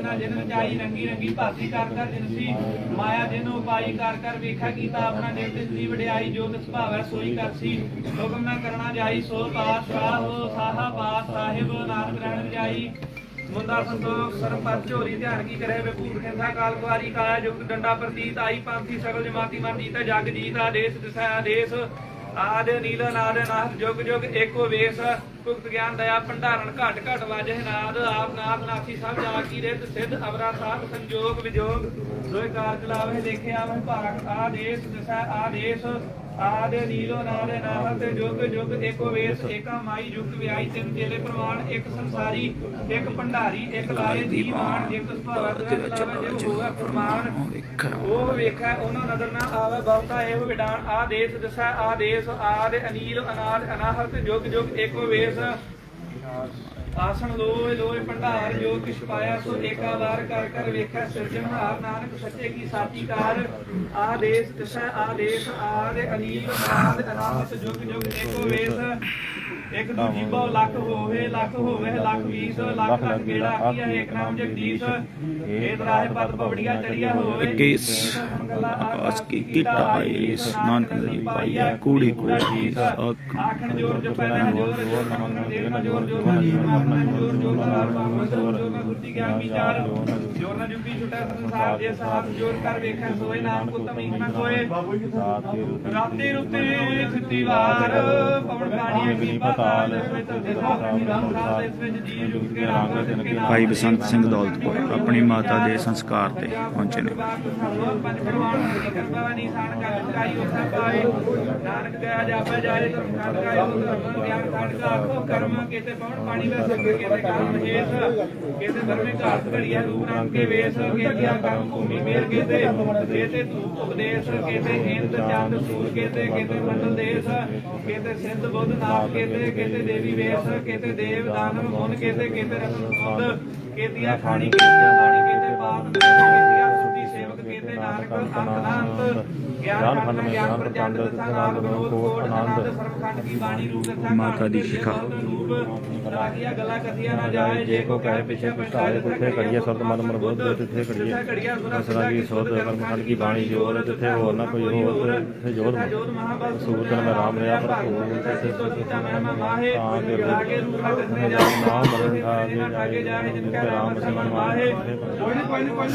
ਰਚਨਾ ਜਿਨ ਰਚਾਈ ਰੰਗੀ ਰੰਗੀ ਭਾਤੀ ਕਰ ਕਰ ਜਿਨਸੀ ਮਾਇਆ ਜਿਨ ਉਪਾਈ ਕਰ ਕਰ ਵੇਖਾ ਕੀਤਾ ਆਪਣਾ ਨਿਤ ਦੀ ਵਡਿਆਈ ਜੋ ਤਿਸ ਭਾਵੈ ਸੋਈ ਕਰਸੀ ਹੁਕਮ ਨਾ ਕਰਨਾ ਜਾਈ, ਸੋ ਪਾਤਸ਼ਾਹ ਹੋ ਸਾਹਾ ਪਾਤ ਸਾਹਿਬ, ਨਾਨਕ ਰਹਿਣ ਜਾਈ। ਮੁੰਦਾ ਸੰਤੋਖ ਸਰਪੰਚ ਝੋਰੀ, ਧਿਆਨ ਕੀ ਕਰੇ ਵਿਭੂਤ ਖਿੰਦਾ ਕਾਲ ਕੁਆਰੀ ਕਾਇਆ ਜੁਗਤ, ਡੰਡਾ ਪ੍ਰਤੀਤ, ਆਈ ਪੰਥੀ, ਸਗਲ ਜਮਾਤੀ ਮਨ ਜੀਤਾ ਜਗ ਜੀਤ, ਆਦੇਸ਼, ਦਿਸਾ ਆਦੇਸ਼। ਆਦ ਨੀਲ ਨਾਦ ਨਾਦ ਜੁਗ ਜੁਗ ਏਕੋ ਵੇਸ, ਭੁਗਤ ਗਿਆਨ ਦਇਆ ਭੰਡਾਰਨ ਘਟ ਘਟ ਵਾਜੇ ਨਾਦ, ਆਪ ਨਾਥ ਨਾਥੀ ਸਭ ਜਾ ਕੀ ਰਿਤ ਸਿੱਧ ਅਵਰਾ ਸਾਧ ਸੰਜੋਗ ਵਿਜੋਗ ਦੋਇ ਕਾਰ ਚਲਾਵੇ ਦੇਖਿਆ ਮੈਂ ਭਾਗ ਆਦੇਸ਼ ਦਿਸਾ ਆਦੇਸ਼। ਆਦ ਨੀਲੋ ਨਾਦ ਨਾਦ ਤੇ ਜੁਗ ਜੁਗ ਏਕੋ ਵੇਸ, ਏਕਾ ਮਾਈ ਜੁਗਤ ਵਿਆਈ ਤਿੰਨ ਚੇਲੇ ਪ੍ਰਮਾਣ ਇੱਕ ਸੰਸਾਰੀ, ਇੱਕ ਭੰਡਾਰੀ, ਇੱਕ ਲਾਏ ਦੀਵਾਨ ਇੱਕ ਸੁਭਾਵਾ ਤੇ ਚਲਾਵੇ ਜੇ ਹੋਵੇ ਪ੍ਰਮਾਣ। ਉਹ ਵੇਖੈ, ਉਹਨਾਂ ਨਦਰ ਨਾ ਆਵੇ, ਬਹੁਤਾ ਇਹ ਵਿਡਾਨ ਆਦੇਸ਼ ਦਸੈ ਆਦੇਸ਼ ਆਦ ਅਨੀਲ, ਅਨਾਦ, ਅਨਾਹਤ, ਜੁਗ ਜੁਗ ਏਕੋ ਵੇਸ। ਆਸਣ ਲੋਏ ਲੋਏ ਭੰਡਾਰ, ਜੋ ਕਿਛ ਪਾਇਆ ਸੋ ਏਕਾ ਵਾਰ ਕਰ ਕਰ ਵੇਖੈ ਸਿਰਜਣਹਾਰ ਨਾਨਕ ਸੱਚੇ ਕੀ ਸਾਚੀ ਕਾਰ ਆਦੇਸ਼ ਦਸੈ, ਆਦੇਸ਼ ਆਦ ਅਨੀਲ ਅਨਾਦ ਅਨਾਹਤ ਜੁਗ ਜੁਗ ਏਕੋ ਵੇਸ ਇੱਕ ਦੂਜੀ ਬਹੁ ਲੱਖ ਹੋਵੇ ਲੱਖ ਹੋਵੇ ਲੱਖ ਵੀਸ ਲੱਖ ਲੱਖ ਗੇੜਾ ਆਖੀਆ ਏਕ ਨਾਮ ਜਗਦੀਸ਼ ਇਹ ਦਰਾਹੇ ਪਦ ਪਵੜੀਆਂ ਚੜੀਆਂ ਹੋਵੇ ਇਕੀਸ ਆਕਾਸ਼ ਕੀ ਕੀਟਾ ਆਈਸ ਨਾਨਕ ਦੀ ਪਾਈਆ ਕੂੜੀ ਕੂੜੀ ਆਖਣ ਜੋਰ ਜੋ ਪੈਦਾ ਜੋਰ ਜੋਰ ਨਮਨ ਦੇਵ ਨਾ ਜੋਰ ਜੋਰ ਨਾ ਜੋਰ ਜੋਰ ਪਾਵਨ ਜੋਰ ਜੋਰ ਨਾ ਗੁਰਤੀ ਗਿਆਨ ਵਿਚਾਰ ਜੋਰ ਨਾ ਜੁਗੀ ਛੁਟੈ ਸੰਸਾਰ ਦੇ ਸਾਥ ਜੋਰ ਕਰ ਵੇਖੈ ਸੋਏ ਨਾਮ ਕੋ ਤਮੀਨ ਨਾ ਕੋਏ ਰਾਤੀ ਰੁੱਤੇ ਸਿੱਤੀ ਵਾਰ ਪਵਨ ਪਾਣੀ ਅਗਨੀ ਪਤਾਲ ਭਾਈ ਬਸੰਤ ਸਿੰਘ ਦੌਲਤਪੁਰ ਆਪਣੀ ਮਾਤਾ ਦੇ ਸੰਸਕਾਰ ਤੇ ਪਹੁੰਚੇ ਨੇ ਨਾਨਕ ਦਇਆ ਜਾਪੈ ਜਾਏ ਤੁਮ ਖਾਨ ਕਾਇ ਧਰਮ ਗਿਆਨ ਖਾਨ ਕਾ ਆਖੋ ਕਰਮ ਕੀਤੇ ਪਵਨ ਪਾਣੀ ਵੈ ਸਭ ਕੀਤੇ ਕਰਮ ਹੇਸ ਕੀਤੇ ਧਰਮੇ ਘਾਟ ਘੜੀਆ ਰੂਪ ਨਾਮ ਕੇ ਵੇਸ ਕੀਤੇ ਕਰਮ ਭੂਮੀ ਮੇਰ ਕੀਤੇ ਕੀਤੇ ਧੂਪ ਉਪਦੇਸ਼ ਕੀਤੇ ਇੰਦ ਚੰਦ ਸੂਰ ਕੀਤੇ ਕੀਤੇ ਮੰਡਲ ਦੇਸ ਕੀਤੇ ਸਿੱਧ ਬੁੱਧ ਨਾਮ ਕੀਤੇ ਕੀਤੇ ਦੇਵੀ ਵੇਸ ਕੀਤੇ ਦੇਵ ਦਾਨਵ ਮੁਨ ਕੀਤੇ ਕੀਤੇ ਰਤਨ ਸੁੰਦ ਕੀਤੀਆਂ ਖਾਣੀ ਕੀਤੀਆਂ ਬਾਣੀ ਕੀਤੇ ਬਾਤ ਕੀਤੀਆਂ ਸੇਵਕ ਕੀਤੇ ਨਾਨਕ ਅੰਤ ਗਿਆਨ ਖੰਡ ਗਿਆਨ ਪ੍ਰਚੰਡ ਦਸਾਨਾਦ ਵਿਨੋਦ ਕੋਟ ਆਨੰਦ ਸਰਬਖੰਡ ਕੀ ਬਾਣੀ ਰੂਪ ਦਸਾ ਮਾਤਾ ਦੀ ਸ਼ਿਖਾ। ਰਾਗੀਆਂ ਗੱਲਾਂ ਕਥੀਆਂ ਨਾ ਜਾਏ ਜੇ ਕੋ ਕਹੇ ਪਿਛੇ ਪਛਤਾਏ ਤਿੱਥੇ ਘੜੀਏ ਸਬਦ ਮਨ ਮਨ ਬੁੱਧ ਤਿੱਥੇ ਘੜੀਏ ਅਸਰਾ ਕੀ ਸੋਧ ਕਰਮਖੰਡ ਕੀ ਬਾਣੀ ਜੋਰ ਤਿੱਥੇ ਹੋਰ ਨਾ ਕੋਈ ਹੋਰ ਤਿੱਥੇ ਜੋਰ ਜੋਤ ਮਹਾਬਲ ਸੂਰਤਨ ਮੈਂ ਰਾਮ ਰਿਆ ਭਰਪੂਰ ਤੈਸੀ ਸੋ ਸੀਤਾ ਮਹਿਮਾ ਮਾਹੇ ਰਾਗੇ ਰੂਪ ਕਥਨੇ ਜਾ ਨਾਮ ਮਰਨ ਆ ਜਿਨਾ ਠਾਗੇ ਜਾਏ ਜਿਨ ਕਾ ਰਾਮ ਸਿਮਨ ਮਾਹੇ ਕੋਈ ਨੀ ਕੋਈ ਨੀ ਕੋਈ ਨੀ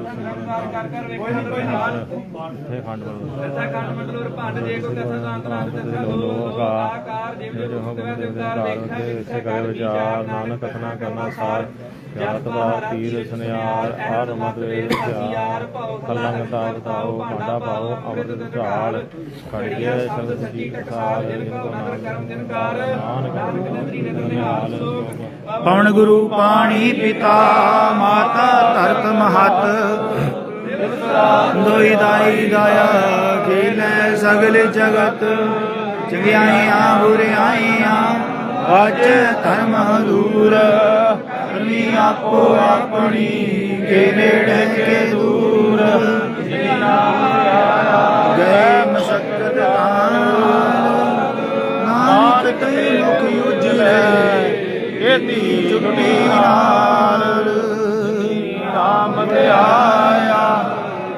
ਕਰ ਕਰ ਵੇਖਣ ਕੋਈ ਨਾਲ ਤਿੱਥੇ ਖੰਡ ਬਲ ਦਸਾ ਕੰਨ ਮੰਡਲੋਰ ਭੰਡ ਜੇ ਕੋ ਕਥਾ ਦਾੰਤ ਨਾਮ ਦਸਾ ਲੋ ਆਕਾਰ ਜੇ ਜੇ ਕੋ ਦੇਵਤਾਰ ਵੇਖਾ ਇਸੇ ਕਰੇ ਵਿਚਾਰ ਨਾਨਕ ਕਥਨਾ ਕਰਨਾ ਸਾਰ ਜਾਤ ਬਾਤ ਤੀਰ ਸੁਨਿਆਰ ਹਰ ਮਤ ਵੇਦ ਚਾਰ ਕਲੰਗ ਤਾਵ ਤਾਓ ਭਾਂਡਾ ਪਾਓ ਅੰਮ੍ਰਿਤ ਝਾਲ ਖੜੀਏ ਸ਼ਬਦ ਸੱਚੀ ਟਕਸਾਲ ਜਿਨ ਕੋ ਨਾਨਕ ਕਰਮ ਜਨਕਾਰ ਨਾਨਕ ਨਦਰੀ ਨਦਰ ਨਿਹਾਲ ਸੋਖ ਪਵਨ ਗੁਰੂ ਪਾਣੀ ਪਿਤਾ, ਮਾਤਾ ਧਰਤ ਮਹਤ। ਦੋਈ ਦਾਈ ਦਾਇਆ ਖੇਲੇ ਸਗਲ ਜਗਤ, ਚੰਗਿਆਈਆਂ, ਬੁਰਿਆਈਆਂ ਵਾਚ ਧਰਮ ਦੂਰ ਪਰਮੀ ਆਪੋ ਆਪਣੀ ਕੇ ਨੇੜੇ ਕੇ ਦੂਰ। ਜਿਨੀ ਨਾਮ ਗਏ ਮਸਕਤ ਨਾਨਕ ਤੇ ਮੁਖ ਉਜਲੇ ਇਹਦੀ ਛੁੱਟੀ ਨਾਲ। ਆਇਆ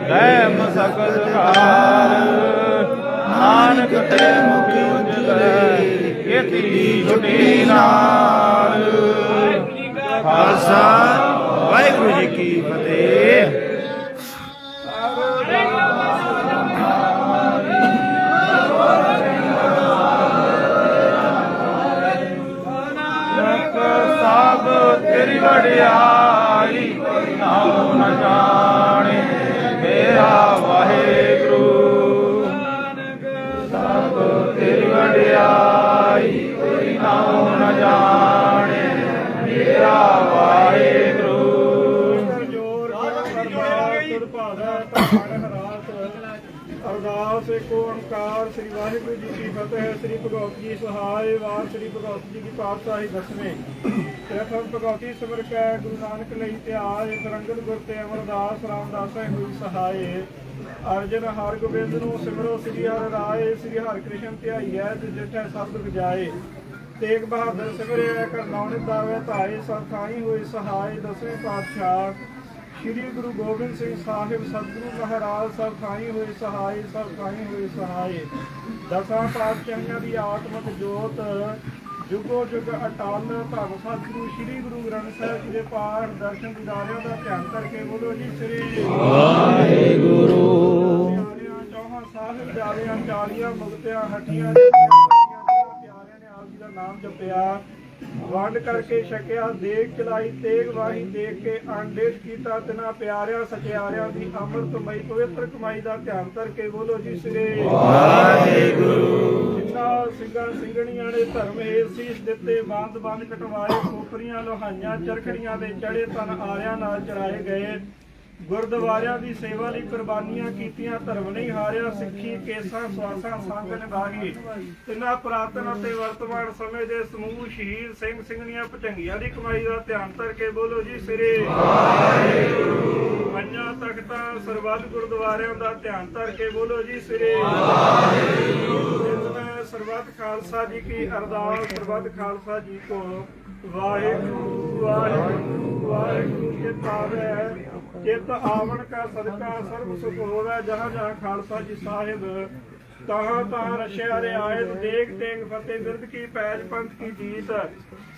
ਗਏ ਮਸਕਤ ਕਾਰ ਨਾਨਕ ਤੇ ਮੁਖ ਉਜਲੇ ਇਹਦੀ ਛੁੱਟੀ ਨਾਲ। ਖਾਲਸਾ, ਵਾਹਿਗੁਰੂ ਜੀ ਕੀ ਫਤਿਹ। ਵਾਹਿਗੁਰੂ ਜੀ ਕੀ ਫਤਿਹ, ਸ੍ਰੀ ਭਗਵਤ ਜੀ ਸਹਾਇ ਵਾਰ ਸ੍ਰੀ ਭਗਵਤ ਜੀ ਕੀ ਪਾਤਸ਼ਾਹੀ ਦਸਵੇਂ। ਪ੍ਰਥਮ ਭਗਵਤੀ ਸਿਮਰ ਕੈ, ਗੁਰੂ ਨਾਨਕ ਲਈ ਧਿਆਏ ਤਰੰਗਤ ਗੁਰ ਤੇ ਅਮਰਦਾਸ ਰਾਮਦਾਸ ਹੈ ਹੋਈ ਸਹਾਇ। ਅਰਜਨ ਹਰ ਗੋਬਿੰਦ ਨੂੰ ਸਿਮਰੋ, ਸ੍ਰੀ ਹਰਿ ਰਾਏ, ਸ੍ਰੀ ਹਰਿ ਕ੍ਰਿਸ਼ਨ ਧਿਆਈਐ, ਤੇ ਜਿਠੈ ਸਬਦ ਗਜਾਏ ਤੇਗ ਬਹਾਦਰ ਸਿਮਰਿਆ ਕਰਨੌਣ ਦਾਵੇ ਧਾਏ ਸਰਥਾਈ ਹੋਏ ਸਹਾਈ ਦਸਵੇਂ ਪਾਤਸ਼ਾਹ। ਸ੍ਰੀ ਗੁਰੂ ਗੋਬਿੰਦ ਸਿੰਘ ਸਾਹਿਬ ਸਤਿਗੁਰੂ ਮਹਾਰਾਜ ਸਰਥਾਈ ਹੋਏ ਸਹਾਈ ਸਰਥਾਈ ਹੋਏ ਸਹਾਈ। ਦਸਾਂ ਪਾਤਸ਼ਾਹਾਂ ਦੀ ਆਤਮਿਕ ਜੋਤ ਜੁਗੋ ਜੁਗ ਅਟਲ ਧੰਨ ਸਤਿਗੁਰੂ ਸ੍ਰੀ ਗੁਰੂ ਗ੍ਰੰਥ ਸਾਹਿਬ ਜੀ ਦੇ ਪਾਠ ਦਰਸ਼ਨ ਦਿਦਾਰਿਆਂ ਦਾ ਧਿਆਨ ਕਰਕੇ ਬੋਲੋ ਜੀ ਸ੍ਰੀ ਵਾਹਿਗੁਰੂ। ਚੌਹਾਂ ਸਾਹਿਬ ਜਾਲਿਆਂ ਚਾਲੀਆਂ ਮੁਕਤਿਆਂ ਹੱਟੀਆਂ ਪਿਆਰਿਆਂ ਨੇ ਆਪ ਜੀ ਦਾ ਨਾਮ ਜਪਿਆ। ਵੰਡ ਕਰਕੇ ਛਕਿਆ ਦੇਖ ਚਲਾਈ ਤੇਗ ਵਾਹੀ ਦੇਖ ਕੇ ਆਂਡੇਸ਼ ਕੀਤਾ ਤਿਨਾ ਪਿਆਰਿਆਂ ਸਚਿਆਰਿਆਂ ਦੀ ਅੰਮ੍ਰਿਤਮਈ ਪਵਿੱਤਰ ਕਮਾਈ ਦਾ ਧਿਆਨ ਕਰਕੇ ਬੋਲੋ ਜੀ ਸ੍ਰੀ ਵਾਹਿਗੁਰੂ। ਜਿਨ੍ਹਾਂ ਸਿੰਘਾਂ ਸਿੰਘਣੀਆਂ ਨੇ ਧਰਮ ਏ ਸੀਸ ਦਿੱਤੇ ਬੰਦ ਬੰਦ ਕਟਵਾਏ ਖੋਪਰੀਆਂ ਲੋਹਾਈਆਂ ਚਰਖੜੀਆਂ ਦੇ ਚੜੇ ਤਨ ਆਰਿਆਂ ਨਾਲ ਚੜਾਏ ਗਏ। ਗੁਰਦੁਆਰਿਆਂ ਦੀ ਸੇਵਾ ਲਈ ਕੁਰਬਾਨੀਆਂ ਕੀਤੀਆਂ ਧਰਮ ਨਹੀਂ ਹਾਰਿਆ ਸਿੱਖੀ ਕੇਸਾਂ ਸਵਾਸਾਂ ਸੰਗ ਨਿਭਾਈ ਤਿੰਨਾਂ ਪੁਰਾਤਨ ਅਤੇ ਵਰਤਮਾਨ ਸਮੇਂ ਦੇ ਸਮੂਹ ਸ਼ਹੀਦ ਸਿੰਘ ਸਿੰਘਣੀਆਂ ਭਟੰਗੀਆਂ ਦੀ ਕਮਾਈ ਦਾ ਧਿਆਨ ਕਰਕੇ ਬੋਲੋ ਜੀ ਸਿਰੇ। ਪੰਜਾਂ ਤਖਤਾਂ ਸਰਬੱਤ ਗੁਰਦੁਆਰਿਆਂ ਦਾ ਧਿਆਨ ਧਰ ਕੇ ਬੋਲੋ ਜੀ ਸਿਰੇ। ਮੈਂ ਸਰਬੱਤ ਖਾਲਸਾ ਜੀ ਕੀ ਅਰਦਾਸ ਸਰਬੱਤ ਖਾਲਸਾ ਜੀ ਕੋ ਵਾਹਿਗੁਰੂ ਵਾਹਿਗੁਰੂ ਵਾਹਿਗੁਰੂ ਜੀ ਪਾਵੈ। ਚਿਤ ਆਵਣ ਕਾ ਸਦਕਾ ਸਰਬ ਸੁਖ ਹੋਵੇ ਜਹਾਂ ਜਹਾਂ ਖਾਲਸਾ ਜੀ ਸਾਹਿਬ। ਤਹਾਂ ਤਹਾਂ ਰਸ਼ਿਆ ਰਿਆਇਤ ਦੇਖ ਤੇਗ ਫਤਿਹ ਬਿਰਦ ਕੀ ਪੈਜ ਪੰਥ ਕੀ ਜੀਤ।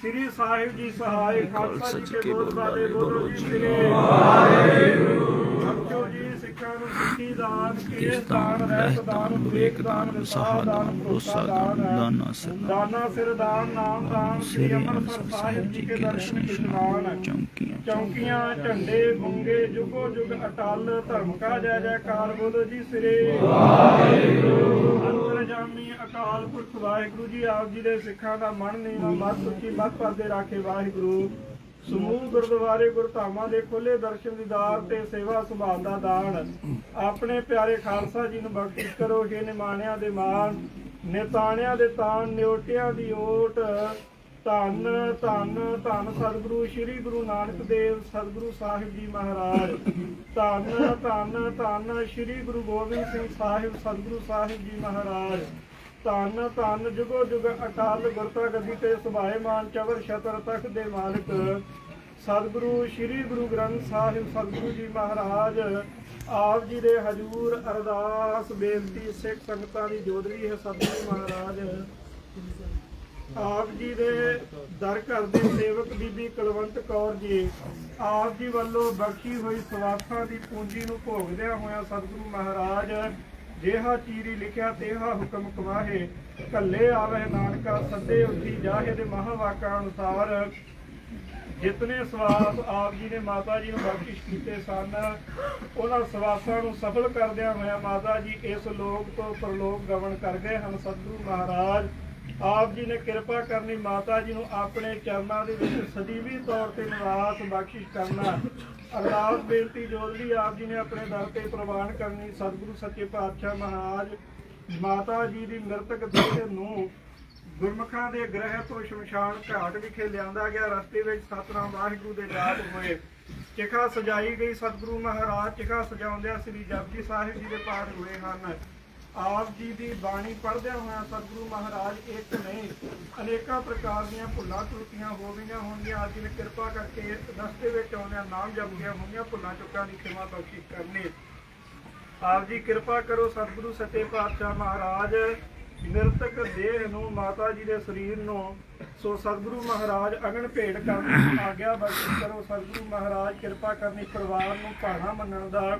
ਸ੍ਰੀ ਸਾਹਿਬ ਜੀ ਸਹਾਇ ਖਾਲਸਾ ਜੀ ਕੇ ਬੋਲ ਬਾਲੇ ਬੋਲੋ ਜੀ ਸ੍ਰੀ। ਵਾਹਿਗੁਰੂ ਜੀ ਸਿੱਖਾਂ ਨੂੰ ਸਿੱਖੀ ਦਾਨ ਕੇਸ ਦਾਨ ਰਹਿਤ ਦਾਨ ਵਿਵੇਕ ਦਾਨ ਵਿਸਾਹ ਦਾਨ ਭਰੋਸਾ ਦਾਨ ਦਾਨਾ ਸਰਨਾ ਦਾਨਾ ਸਿਰ ਦਾਨ ਨਾਮ ਦਾਨ ਸ੍ਰੀ ਸ੍ਰੀ ਅੰਮ੍ਰਿਤਸਰ ਸਾਹਿਬ ਜੀ ਕੇ ਦਰਸ਼ਨ ਇਸ਼ਨਾਨ ਚੌਂਕੀਆਂ। ਚੌਂਕੀਆਂ ਝੰਡੇ ਗੁੰਗੇ ਜੁਗੋ ਜੁਗ ਅਟਲ ਧਰਮ ਕਾ ਜੈ ਜੈਕਾਰ ਬੋਲੋ ਜੀ ਸ੍ਰੀ। ਵਾਹਿਗੁਰੂ ਅੰਤਰਜਾਮੀ ਅਕਾਲ ਪੁਰਖ ਵਾਹਿਗੁਰੂ ਜੀ ਆਪ ਜੀ ਦੇ ਸਿੱਖਾਂ ਦਾ ਮਨ ਨੀਵਾ ਮਤ ਉੱਚੀ ਮਤ ਪਰਦੇ ਰਾਖੇ ਵਾਹਿਗੁਰੂ। ਸਮੂਹ ਗੁਰਦੁਆਰੇ ਗੁਰਧਾਮਾਂ ਦੇ ਖੁੱਲੇ ਦਰਸ਼ਨ ਦੀਦਾਰ ਤੇ ਸੇਵਾ ਸੰਭਾਲ ਦਾ ਦਾਨ। ਆਪਣੇ ਪਿਆਰੇ ਖਾਲਸਾ ਜੀ ਨੂੰ ਬਖਸ਼ਿਸ਼ ਕਰੋ ਜੇ ਨਿਮਾਣਿਆਂ ਦੇ ਮਾਨ ਨਿਤਾਣਿਆਂ ਦੇ ਤਾਨ ਨਿਉਟਿਆਂ ਦੀ ਓਟ। ਧੰਨ ਧੰਨ ਧੰਨ ਸਤਿਗੁਰੂ, ਸ੍ਰੀ ਗੁਰੂ ਨਾਨਕ ਦੇਵ ਸਤਿਗੁਰੂ ਸਾਹਿਬ ਜੀ ਮਹਾਰਾਜ। ਧੰਨ ਧੰਨ ਧੰਨ ਸ੍ਰੀ ਗੁਰੂ ਗੋਬਿੰਦ ਸਿੰਘ ਸਾਹਿਬ ਸਤਿਗੁਰੂ ਸਾਹਿਬ ਜੀ ਮਹਾਰਾਜ। ਧੰਨ ਧੰਨ, ਜੁਗੋ ਜੁਗ ਅਟਲ ਗੁਰਤਾ ਗੱਦੀ ਤੇ ਸੁਭਾਏਮਾਨ ਚਵਰ ਛਤਰ ਤਖਤ ਦੇ ਮਾਲਕ। ਸਤਿਗੁਰੂ, ਸ੍ਰੀ ਗੁਰੂ ਗ੍ਰੰਥ ਸਾਹਿਬ ਸਤਿਗੁਰੂ ਜੀ ਮਹਾਰਾਜ, ਆਪ ਜੀ ਦੇ ਹਜੂਰ ਅਰਦਾਸ ਬੇਨਤੀ ਸਿੱਖ ਸੰਗਤਾਂ ਦੀ ਜੋਦਰੀ ਹੈ ਸਤਿਗੁਰੂ ਮਹਾਰਾਜ। ਆਪ ਜੀ ਦੇ ਦਰ ਘਰ ਦੇ ਸੇਵਕ ਬੀਬੀ ਕੁਲਵੰਤ ਕੌਰ ਜੀ, ਆਪ ਜੀ ਵੱਲੋਂ ਬਖਸ਼ੀ ਹੋਈ ਸਵਾਸਾਂ ਦੀ ਪੂੰਜੀ ਨੂੰ ਭੋਗਦਿਆਂ ਹੋਇਆ ਸਤਿਗੁਰੂ ਮਹਾਰਾਜ ਜਿਹਾ ਚੀਰੀ ਲਿਖਿਆ ਤੇਹਾ ਹੁਕਮ ਕਵਾਹੇ ਕੱਲੇ ਆਵੇ ਨਾਨਕਾ, ਸੱਦੇ ਉੱਠੀ ਜਾਹੇ ਦੇ ਮਹਾਵਾਕਾਂ ਅਨੁਸਾਰ। ਜਿਤਨੇ ਸਵਾਸ ਆਪ ਜੀ ਨੇ ਮਾਤਾ ਜੀ ਨੂੰ ਬਖਸ਼ਿਸ਼ ਕੀਤੇ ਸਨ, ਉਹਨਾਂ ਸਵਾਸਾਂ ਨੂੰ ਸਫਲ ਕਰਦਿਆਂ ਹੋਇਆ ਮਾਤਾ ਜੀ ਇਸ ਲੋਕ ਤੋਂ ਪਰਲੋਕ ਗਮਨ ਕਰ ਗਏ ਹਨ। ਸਤਿਗੁਰੂ ਮਹਾਰਾਜ, ਆਪ ਜੀ ਨੇ ਕਿਰਪਾ ਕਰਨੀ ਮਾਤਾ ਜੀ ਨੂੰ ਆਪਣੇ ਚਰਨਾਂ ਦੇ ਵਿੱਚ ਸਦੀਵੀ ਤੌਰ ਤੇ ਨਿਵਾਸ ਬਖਸ਼ਿਸ਼ ਕਰਨਾ। ਅਰਦਾਸ ਬੇਨਤੀ ਜੋਦਲੀ ਆਪ ਜੀ ਨੇ ਆਪਣੇ ਦਰ ਤੇ ਪ੍ਰਵਾਨ ਕਰਨੀ ਸਤਿਗੁਰੂ ਸੱਚੇ ਪਾਤਸ਼ਾਹ ਮਹਾਰਾਜ ਮਾਤਾ ਜੀ ਦੀ ਮ੍ਰਿਤਕ ਦੇਹ ਨੂੰ ਗੁਰਮੁਖਾਂ ਦੇ ਗ੍ਰਹਿ ਤੋਂ ਸ਼ਮਸ਼ਾਨ ਘਾਟ ਵਿਖੇ ਲਿਆਂਦਾ ਗਿਆ, ਰਸਤੇ ਵਿੱਚ ਸਤਨਾਮ ਵਾਹਿਗੁਰੂ ਦੇ ਜਾਪ ਹੋਏ। ਚਿਖਾ ਸਜਾਈ ਗਈ ਸਤਿਗੁਰੂ ਮਹਾਰਾਜ, ਚਿਖਾ ਸਜਾਉਂਦਿਆਂ ਸ੍ਰੀ ਜਪਜੀ ਸਾਹਿਬ ਜੀ ਦੇ ਪਾਠ ਹੋਏ ਹਨ। ਆਪ ਜੀ ਦੀ ਬਾਣੀ ਪੜ੍ਹਦਿਆਂ ਹੋਇਆਂ ਸਤਿਗੁਰੂ ਮਹਾਰਾਜ ਇੱਕ ਨਹੀਂ। ਅਨੇਕਾਂ ਪ੍ਰਕਾਰ ਦੀਆਂ ਭੁੱਲਾਂ ਤਰੁੱਟੀਆਂ ਹੋ ਗਈਆਂ ਹੋਣਗੀਆਂ। ਆਪ ਜੀ ਨੇ ਕਿਰਪਾ ਕਰਕੇ ਰਸਤੇ ਵਿੱਚ ਆਉਂਦਿਆਂ ਨਾਮ ਜਪਦਿਆਂ ਹੋਈਆਂ ਭੁੱਲਾਂ ਚੁੱਕਾਂ ਦੀ ਖਿਮਾ ਬਖਸ਼ਿਸ਼ ਕਰਨੀ। ਆਪ ਜੀ ਕਿਰਪਾ ਕਰੋ ਸਤਿਗੁਰੂ ਸੱਚੇ ਪਾਤਸ਼ਾਹ ਮਹਾਰਾਜ, ਨਿਰਤਕ ਦੇਹ ਨੂੰ, ਮਾਤਾ ਜੀ ਦੇ ਸਰੀਰ ਨੂੰ। ਸੋ ਸਤਿਗੁਰੂ ਮਹਾਰਾਜ, ਅਗਨ ਭੇਟ ਕਰਨ ਦੀ ਆਗਿਆ ਬਖਸ਼ਿਸ਼ ਕਰੋ। ਸਤਿਗੁਰੂ ਮਹਾਰਾਜ, ਕਿਰਪਾ ਕਰਨੀ ਪਰਿਵਾਰ ਨੂੰ ਭਾਣਾ ਮੰਨਣ ਦਾ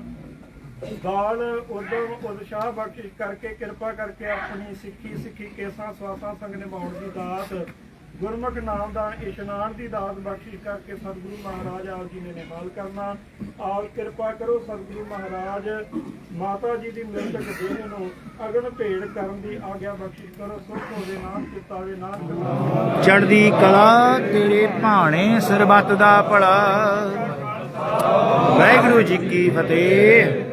ਬਾਲ ਉਦਮ ਉਤਸ਼ਾਹ ਬਖਸ਼ਿਸ਼ ਕਰਕੇ ਕਿਰਪਾ ਕਰਕੇ ਆਪਣੀ ਸਿੱਖੀ ਸਿੱਖੀ ਕੇਸਾਂ ਸਵਾਸਾਂ ਸੰਗ ਨਿਭਾਉਣ ਦੀ ਦਾਤ, ਗੁਰਮੁਖ ਨਾਮਦਾਨ ਇਸ਼ਨਾਨ ਦੀ ਦਾਤ ਬਖਸ਼ਿਸ਼ ਕਰਕੇ ਸਤਿਗੁਰੂ ਮਹਾਰਾਜ ਆਪ ਜੀ ਨੇ ਨਿਵਾਲ ਕਰਨਾ। ਆਪ ਕਿਰਪਾ ਕਰੋ ਸਤਿਗੁਰੂ ਮਹਾਰਾਜ, ਮਾਤਾ ਜੀ ਦੀ ਮ੍ਰਿਤਕ ਦੇਹ ਨੂੰ ਅਗਨ ਭੇੜ ਕਰਨ ਦੀ ਆਗਿਆ ਬਖਸ਼ਿਸ਼ ਕਰੋ। ਸੁਖ ਹੋਵੇ ਨਾਮ ਚਿਤਾਵੇ ਨਾਮ ਕਲਾ ਕਲਾ ਤੇਰੇ ਭਾਣੇ ਸਰਬੱਤ ਦਾ ਭਲਾ। ਵਾਹਿਗੁਰੂ ਜੀ ਕੀ ਫਤਿਹ।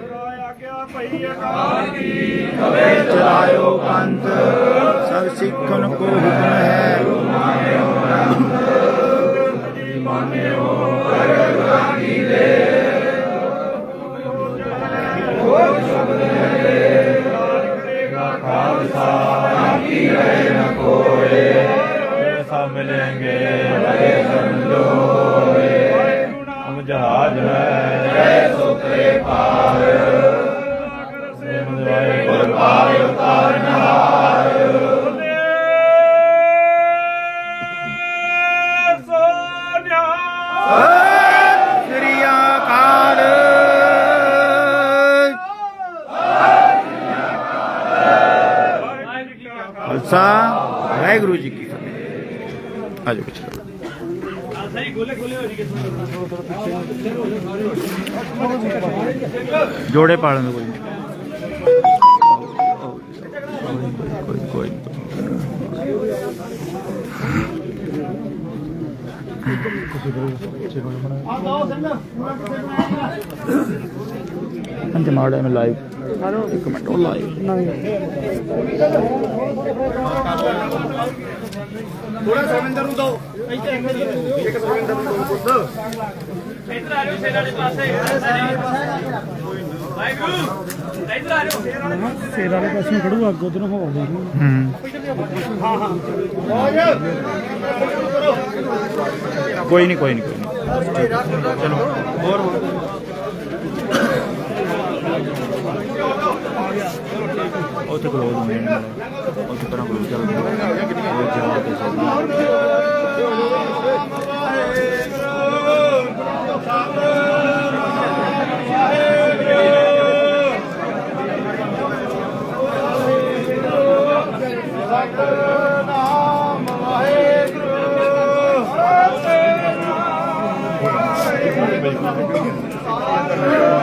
ਭਈ ਅਕਾਲ ਕੀ ਕਵੇ ਚਲਾਇਓ ਪੰਥ ਸਭ ਸਿੱਖਣ ਕੋ ਹੁਕਮ ਹੈ ਜੀ ਮੰਨਿਓ ਅਗਰ ਕਾਨੀ ਦੇ ਹੋਰ ਸ਼ਬਦ ਹੈ ਕਰੇਗਾ ਖਾਲਸਾ ਕੀ ਰਹੇ ਨਾ ਕੋਏ ਸਭ ਮਿਲेंगे ਹਰੇ ਸੰਜੋਏ ਹਮ ਜਹਾਜ ਹੈ ਜੈ ਸੁਤਰੇ ਪਾ पार ਸ੍ਰੀ ਅਕਾਲ ਖਾਲਸਾ ਵਾਹਿਗੁਰੂ ਜੀ ਕੀ ਫਤਿਹ। ਆਜੋ ਪਿੱਛੇ। ਸਹੀ ਗੋਲੇ ਗੋਲੇ ਹੋ ਜੀ ਜੋੜੇ ਪਾ ਲੈਂਦੇ ਕੋਈ ਕੋਈ। ਅੰਜ ਮਾੜਾ ਮੈਂ ਲਾਈਵ ਇੱਕ ਮਿੰਟ ਉਹ ਲਾਈਵ ਇੱਧਰ ਆ ਜਾਓ ਸ਼ੇਰ ਵਾਲੇ ਪਾਸੇ ਵਾਹਿਗੁਰੂ ਇੱਧਰ ਆ ਜਾਓ ਸ਼ੇਰ ਵਾਲੇ ਪਾਸੇ। ਸੇਰ ਵਾਲੇ ਪਾਸੇ ਖੜੂ ਅੱਗ ਉਧਰੋਂ ਹੋ। ਗਈ ਹੂੰ ਕੋਈ ਨਹੀਂ ਕੋਈ ਨਹੀਂ ਕੋਈ ਨਹੀਂ। ਚਲੋ। ਹੋਰ ਉੱਥੇ ਕੋਲ ਹੋ ਜਾਂਦੇ ਉੱਥੇ ਪਰਾਂ ਕੋਲ ਚੱਲ Oh, my God.